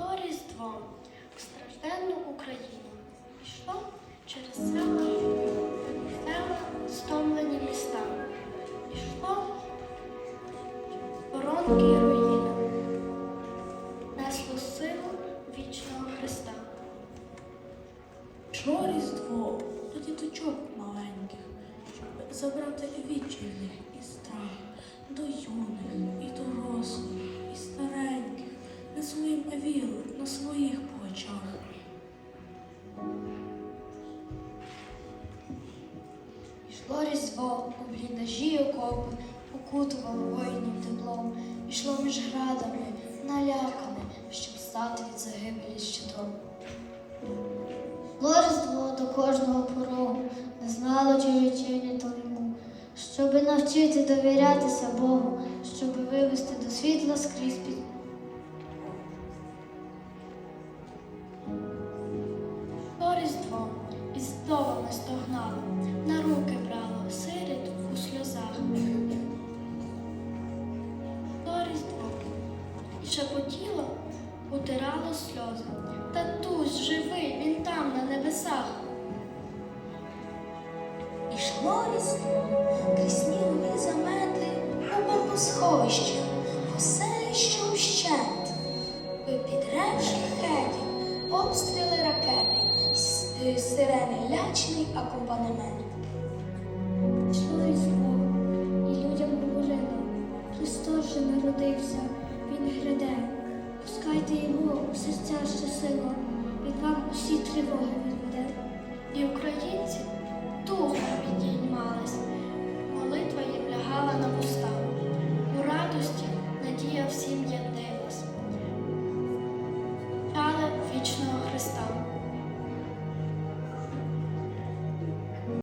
Різдво в стражденну Україну. Йшло через села, села, стомлені міста. Йшло воронки і руїни. Несло силу вічного Христа. Йшло різдво до діточок маленьких, щоб забрати відчай в них і страх до юних, їм на своїх плечах. Йшло різдво у бліндажі окопи, укутувало воїнів теплом, Йшло між градами, налякане, щоб стати від загибелі щитом. Йшло до кожного порогу, не знало, вечеря то йому, щоби навчити довірятися Богу, щоби вивести до світла скрізь під. Різдво і здовами стогнало, на руки брало сиріт у сльозах. Йшло різдво і шепотіло, утирало сльози. Татусь живий, він там, на небесах. Ішло різдво, крізь снігові замети, у бомбосховище, оселі, що вщент. Під шахетів, обстріли ракети, с- е, сирени лячний акомпанемент. Йшло різдво, і людям говорили, Христос же народився, Він гряде. Пускайте його у серця щасливо, Він вам усі тривоги відведе. І українці